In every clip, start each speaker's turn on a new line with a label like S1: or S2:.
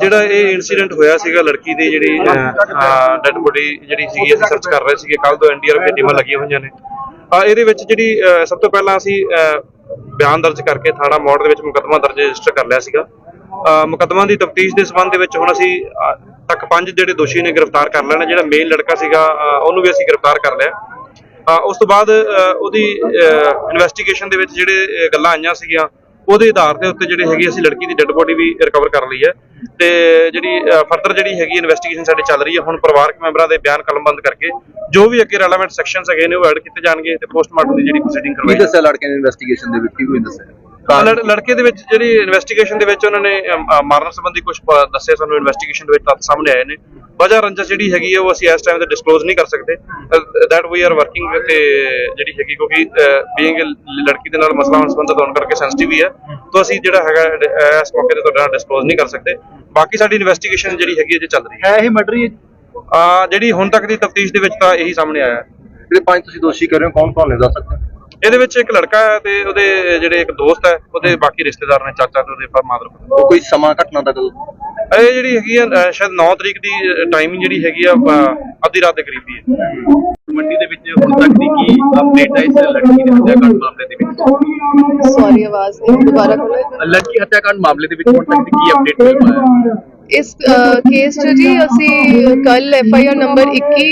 S1: ਜਿਹੜਾ ਇਹ ਇਨਸੀਡੈਂਟ ਹੋਇਆ ਸੀਗਾ ਲੜਕੀ ਦੀ ਜਿਹੜੀ ਡੈਡ ਬੋਡੀ ਜਿਹੜੀ ਸੀਗੀ ਅਸੀਂ ਸਰਚ ਕਰ ਰਹੇ ਸੀਗੇ। ਕੱਲ ਤੋਂ ਐਨਡੀਆਰਐਫ ਦੀਆਂ ਟੀਮਾਂ ਲੱਗੀਆਂ ਹੋਈਆਂ ਨੇ। ਇਹਦੇ ਵਿੱਚ ਜਿਹੜੀ ਸਭ ਤੋਂ ਪਹਿਲਾਂ ਅਸੀਂ ਬਿਆਨ ਦਰਜ ਕਰਕੇ ਥਾਣਾ ਮੋੜ ਦੇ ਵਿੱਚ ਮੁਕੱਦਮਾ ਦਰਜ ਰਜਿਸਟਰ ਕਰ ਲਿਆ ਸੀਗਾ। ਅਹ, ਮੁਕੱਦਮਾ ਦੀ ਤਫਤੀਸ਼ ਦੇ ਸਬੰਧ ਦੇ ਵਿੱਚ ਹੁਣ ਅਸੀਂ ਤੱਕ ਪੰਜ ਜਿਹੜੇ ਦੋਸ਼ੀ ਨੇ ਗ੍ਰਿਫਤਾਰ ਕਰ ਲੈਣਾ ਜਿਹੜਾ ਮੇਨ ਲੜਕਾ ਸੀਗਾ ਉਹਨੂੰ ਵੀ ਅਸੀਂ ਗ੍ਰਿਫਤਾਰ ਕਰ ਲਿਆ। ਉਸ ਤੋਂ ਬਾਅਦ ਉਹਦੀ ਇਨਵੈਸਟੀਗੇਸ਼ਨ ਦੇ ਵਿੱਚ ਜਿਹੜੇ ਗੱਲਾਂ ਆਈਆਂ ਸੀਗੀਆਂ ਉਹਦੇ ਆਧਾਰ ਦੇ ਉੱਤੇ ਜਿਹੜੇ ਹੈਗੀ ਅਸੀਂ ਲੜਕੀ ਦੀ ਡੈੱਡ ਬੋਡੀ ਵੀ ਰਿਕਵਰ ਕਰ ਲਈ ਹੈ। ਤੇ ਜਿਹੜੀ ਫਰਦਰ ਜਿਹੜੀ ਹੈਗੀ ਇਨਵੈਸਟੀਗੇਸ਼ਨ ਸਾਡੀ ਚੱਲ ਰਹੀ ਹੈ, ਹੁਣ ਪਰਿਵਾਰਕ ਮੈਂਬਰਾਂ ਦੇ ਬਿਆਨ ਕਲਮਬੰਦ ਕਰਕੇ ਜੋ ਵੀ ਅੱਗੇ ਰੈਲੇਵੈਂਟ ਸੈਕਸ਼ਨਸ ਹੈਗੇ ਨੇ ਉਹ ਐਡ ਕੀਤੇ ਜਾਣਗੇ ਤੇ ਪੋਸਟਮਾਰਟਮ ਦੀ ਜਿਹੜੀ ਪ੍ਰੋਸੀਡਿੰਗ ਕਰਵਾਈ
S2: ਦੱਸਿਆ ਲੜਕੇ ਨੇ ਇਨਵੈਸਟੀਗੇਸ਼ਨ ਦੇ ਵਿੱਚ? ਕੀ ਕੋਈ ਦੱਸਿਆ?
S1: ਲੜ- ਲੜਕੇ ਦੇ ਵਿੱਚ ਜਿਹੜੀ ਇਨਵੈਸਟੀਗੇਸ਼ਨ ਦੇ ਵਿੱਚ ਉਹਨਾਂ ਨੇ ਅਮ, ਮਾਰਨ ਸੰਬੰਧੀ ਕੁਝ ਦੱਸਿਆ ਸਾਨੂੰ ਇਨਵੈਸਟੀਗੇਸ਼ਨ ਦੇ ਵਿੱਚ ਤੱਥ ਸਾਹਮਣੇ ਆਏ ਨੇ। ਵਜ੍ਹਾ ਰੰਜਸ ਜਿਹੜੀ ਹੈਗੀ ਹੈ ਉਹ ਅਸੀਂ ਇਸ ਟਾਈਮ ਤੇ ਡਿਸਕਲੋਜ਼ ਨਹੀਂ ਕਰ ਸਕਦੇ। ਦੈਟ ਵੀ ਆਰ ਵਰਕਿੰਗ ਤੇ ਜਿਹੜੀ ਹੈਗੀ ਕਿਉਂਕਿ ਬੀਇੰਗ ਲੜਕੀ ਦੇ ਨਾਲ ਮਸਲਾ ਸੰਬੰਧਿਤ ਹੋਣ ਕਰਕੇ ਸੈਂਸਿਟਿਵ ਹੀ ਹੈ ਤਾਂ ਅਸੀਂ ਜਿਹੜਾ ਹੈਗਾ ਇਸ ਮੌਕੇ ਤੇ ਤੁਹਾਡੇ ਨਾਲ ਡਿਸਕਲੋਜ਼ ਨਹੀਂ ਕਰ ਸਕਦੇ। ਬਾਕੀ ਸਾਡੀ ਇਨਵੈਸਟੀਗੇਸ਼ਨ ਜਿਹੜੀ ਹੈਗੀ ਹੈ ਜੇ ਚੱਲ ਰਹੀ ਹੈ।
S2: ਹੈ ਇਹ ਮਰਡਰ ਹੀ
S1: ਅ, ਜਿਹੜੀ ਹੁਣ ਤੱਕ ਦੀ ਤਫਤੀਸ਼ ਦੇ ਵਿੱਚ ਤਾਂ ਇਹੀ ਸਾਹਮਣੇ ਆਇਆ। ਹੈ
S2: ਜਿਹੜੇ ਪੰਜ ਤੁਸੀਂ ਦੋਸ਼ੀ ਕਰ ਰਹੇ ਹੋ ਕੌਣ ਕੌਣ ਨੇ ਦੱਸ ਸਕਦੇ ਹੋ?
S1: ਇਹਦੇ ਵਿੱਚ ਇੱਕ ਲੜਕਾ ਹੈ ਤੇ ਉਹਦੇ ਜਿਹੜੇ ਇੱਕ ਦੋਸਤ ਹੈ ਉਹਦੇ ਬਾਕੀ ਰਿਸ਼ਤੇਦਾਰ ਨੇ ਚਾਚਾ ਤੇ ਉਹਦੇ ਮਾਦਰ।
S2: ਕੋਈ ਸਮਾਂ ਘਟਨਾ ਦਾ ਕਦੋਂ?
S1: ਇਹ ਜਿਹੜੀ ਹੈਗੀ ਆ ਸ਼ਾਇਦ 9 ਤਰੀਕ ਦੀ ਟਾਈਮਿੰਗ ਜਿਹੜੀ ਹੈਗੀ ਆ ਅੱਧੀ ਰਾਤ ਦੇ ਕਰੀਬ ਦੀ ਹੈ।
S3: ਮੰਡੀ ਦੇ ਵਿੱਚ ਹੁਣ ਤੱਕ ਦੀ ਕੀ ਅਪਡੇਟ ਹੈ ਇਸ ਲੜਕੀ ਦੇ ਹੱਤਿਆਕਾਂਡ ਮਾਮਲੇ ਦੇ ਵਿੱਚ?
S4: ਸੌਰੀ ਆਵਾਜ਼ ਨਹੀਂ ਦੁਬਾਰਾ ਕਰੋ
S3: ਲੜਕੀ ਹੱਤਿਆਕਾਂਡ ਮਾਮਲੇ ਦੇ ਵਿੱਚ ਹੁਣ ਤੱਕ ਦੀ ਕੀ ਅਪਡੇਟ ਹੈ
S4: ਇਸ ਕੇਸ 'ਚ ਜੀ ਅਸੀਂ ਕੱਲ F I R number 21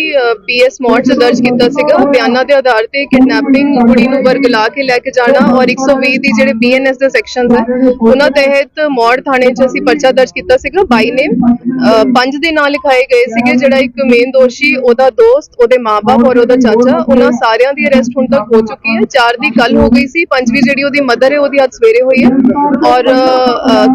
S4: P S Maur 'ਚ ਦਰਜ ਕੀਤਾ ਸੀਗਾ। ਬਿਆਨਾਂ ਦੇ ਆਧਾਰ ਤੇ ਕਿਡਨੈਪਿੰਗ ਕੁੜੀ ਨੂੰ ਵਰਗਲਾ ਕੇ ਲੈ ਕੇ ਜਾਣਾ ਔਰ 120 ਦੀ ਜਿਹੜੇ ਬੀ ਐਨ ਐਸ ਦੇ ਸੈਕਸ਼ਨਸ ਹੈ, ਉਹਨਾਂ ਤਹਿਤ ਮੋੜ ਥਾਣੇ 'ਚ ਅਸੀਂ ਪਰਚਾ ਦਰਜ ਕੀਤਾ ਸੀਗਾ ਬਾਈ ਨੇਮ ਪੰਜ ਦੇ ਨਾਂ ਲਿਖਾਏ ਗਏ ਸੀਗੇ, ਜਿਹੜਾ ਇੱਕ ਮੇਨ ਦੋਸ਼ੀ, ਉਹਦਾ ਦੋਸਤ, ਉਹਦੇ ਮਾਪੇ ਔਰ ਉਹਦਾ ਚਾਚਾ, ਉਹਨਾਂ ਸਾਰਿਆਂ ਦੀ ਅਰੈਸਟ ਹੁਣ ਤੱਕ ਹੋ ਚੁੱਕੀ ਹੈ। ਚਾਰ ਦੀ ਕੱਲ ਹੋ ਗਈ ਸੀ, ਪੰਜਵੀਂ ਜਿਹੜੀ ਉਹਦੀ ਮਦਰ ਹੈ, ਉਹਦੀ ਅੱਜ ਸਵੇਰੇ ਹੋਈ ਹੈ। ਔਰ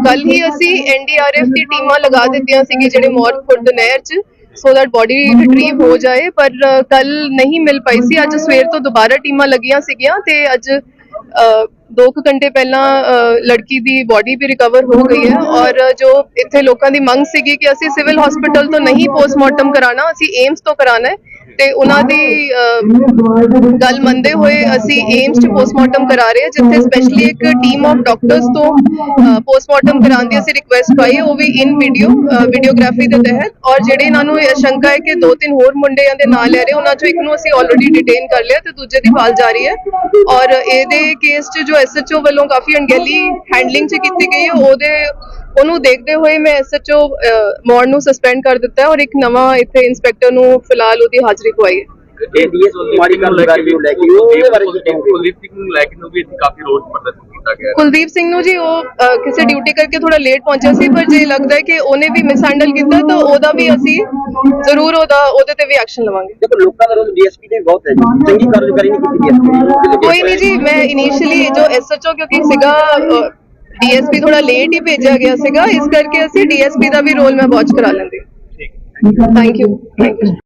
S4: ਕੱਲ ਹੀ ਅਸੀਂ ਐਨਡੀਆਰਐਫ ਦੀ ਟੀਮਾਂ ਲਗਾ ਦਿੱਤੀਆਂ ਸੀਗੀ ਜਿਹੜੇ ਮੌਤ ਖੁਰਦ ਨਹਿਰ 'ਚ ਸੋ ਦੈਟ ਬੋਡੀ ਰਿਟਰੀਵ ਹੋ ਜਾਏ। ਪਰ ਕੱਲ ਨਹੀਂ ਮਿਲ ਪਾਈ ਸੀ। ਅੱਜ ਸਵੇਰ ਤੋਂ ਦੁਬਾਰਾ ਟੀਮਾਂ ਲੱਗੀਆਂ ਸੀਗੀਆਂ ਤੇ ਅੱਜ ਅ, ਦੋ ਕੁ ਘੰਟੇ ਪਹਿਲਾਂ ਅ, ਲੜਕੀ ਦੀ ਬੋਡੀ ਵੀ ਰਿਕਵਰ ਹੋ ਗਈ ਹੈ। ਔਰ ਜੋ ਇੱਥੇ ਲੋਕਾਂ ਦੀ ਮੰਗ ਸੀਗੀ ਕਿ ਅਸੀਂ ਸਿਵਲ ਹਸਪੀਟਲ ਤੋਂ ਨਹੀਂ ਪੋਸਟਮਾਰਟਮ ਕਰਾਣਾ ਅਸੀਂ ਏਮਸ ਤੋਂ ਕਰਾਣਾ ਹੈ। ਤੇ ਉਹਨਾਂ ਦੀ ਗੱਲ ਮੰਨਦੇ ਹੋਏ ਅਸੀਂ ਏਮਸ 'ਚ ਪੋਸਟਮਾਰਟਮ ਕਰਾ ਰਹੇ ਹਾਂ, ਜਿੱਥੇ ਸਪੈਸ਼ਲੀ ਇੱਕ ਟੀਮ ਆਫ ਡਾਕਟਰਸ ਤੋਂ ਪੋਸਟਮਾਰਟਮ ਕਰਾਉਣ ਦੀ ਅਸੀਂ ਰਿਕੁਐਸਟ ਪਾਈ ਉਹ ਵੀ ਇਨ ਵੀਡੀਓ ਵੀਡੀਓਗ੍ਰਾਫੀ ਦੇ ਤਹਿਤ। ਔਰ ਜਿਹੜੇ ਇਹਨਾਂ ਨੂੰ ਸ਼ੰਕਾ ਹੈ ਕਿ ਦੋ ਤਿੰਨ ਹੋਰ ਮੁੰਡਿਆਂ ਦੇ ਨਾਂ ਲੈ ਰਹੇ, ਉਹਨਾਂ ਚੋਂ ਇੱਕ ਨੂੰ ਅਸੀਂ ਆਲਰੇਡੀ ਡਿਟੇਨ ਕਰ ਲਿਆ ਤੇ ਦੂਜੇ ਦੀ ਭਾਲ ਜਾਰੀ ਹੈ। ਔਰ ਇਹਦੇ ਕੇਸ 'ਚ ਜੋ ਐਸਐਚਓ ਵੱਲੋਂ ਕਾਫੀ ਅਣਗਹਿਲੀ ਹੈਂਡਲਿੰਗ 'ਚ ਕੀਤੀ ਗਈ ਹੈ, ਉਹਦੇ ਉਹਨੂੰ ਦੇਖਦੇ ਹੋਏ ਮੈਂ ਐਸਐਚਓ ਮੋੜ ਨੂੰ ਸਸਪੈਂਡ ਕਰ ਦਿੱਤਾ ਹੈ ਔਰ ਇੱਕ ਨਵਾਂ ਇੱਥੇ ਇੰਸਪੈਕਟਰ ਨੂੰ ਫਿਲਹਾਲ ਉਹਦੀ ਹਾਜ਼ਰੀ ਪਵਾਈ ਹੈ।
S3: ਇਹ ਡੀਐਸ ਕੁਮਾਰੀ ਨੂੰ ਲੈ ਕੇ ਲੈ ਕੇ ਉਹਦੇ ਬਾਰੇ ਕੁਲਦੀਪ ਸਿੰਘ ਨੂੰ ਲੈ ਕੇ ਨੂੰ ਵੀ ਇੱਥੇ ਕਾਫੀ ਰੋਸ ਪ੍ਰਦਰਸ਼ਨ ਕੀਤਾ ਗਿਆ ਹੈ।
S4: ਕੁਲਦੀਪ ਸਿੰਘ ਨੂੰ ਜੀ ਉਹ ਕਿਸੇ ਡਿਊਟੀ ਕਰਕੇ ਥੋੜਾ ਲੇਟ ਪਹੁੰਚਿਆ ਸੀ ਪਰ ਜੇ ਲੱਗਦਾ ਹੈ ਕਿ ਉਹਨੇ ਵੀ ਮਿਸਹੈਂਡਲ ਕੀਤਾ ਤਾਂ ਉਹਦਾ ਵੀ ਅਸੀਂ ਜ਼ਰੂਰ ਉਹਦਾ ਉਹਦੇ ਤੇ ਵੀ ਐਕਸ਼ਨ ਲਵਾਂਗੇ।
S2: ਦੇਖੋ ਲੋਕਾਂ ਦਾ ਰੋਲ ਡੀਐਸਪੀ ਨੇ ਬਹੁਤ ਹੈ ਜੀ। ਚੰਗੀ ਕਾਰਜਕਾਰੀ ਨਹੀਂ ਕੀਤੀ ਡੀਐਸਪੀ
S4: ਕੋਈ ਨਹੀਂ ਜੀ ਮੈਂ ਇਨੀਸ਼ੀਅਲੀ ਜੋ ਐਸਐਚਓ ਕਿਉਂਕਿ ਸੀਗਾ ਡੀਐਸਪੀ ਥੋੜਾ ਲੇਟ ਹੀ ਭੇਜਿਆ ਗਿਆ ਸੀਗਾ ਇਸ ਕਰਕੇ ਅਸੀਂ ਡੀਐਸਪੀ ਦਾ ਵੀ ਰੋਲ ਮੈਂ ਵਾਚ ਕਰਾ ਲੈਂਦੀ। Thank you thank you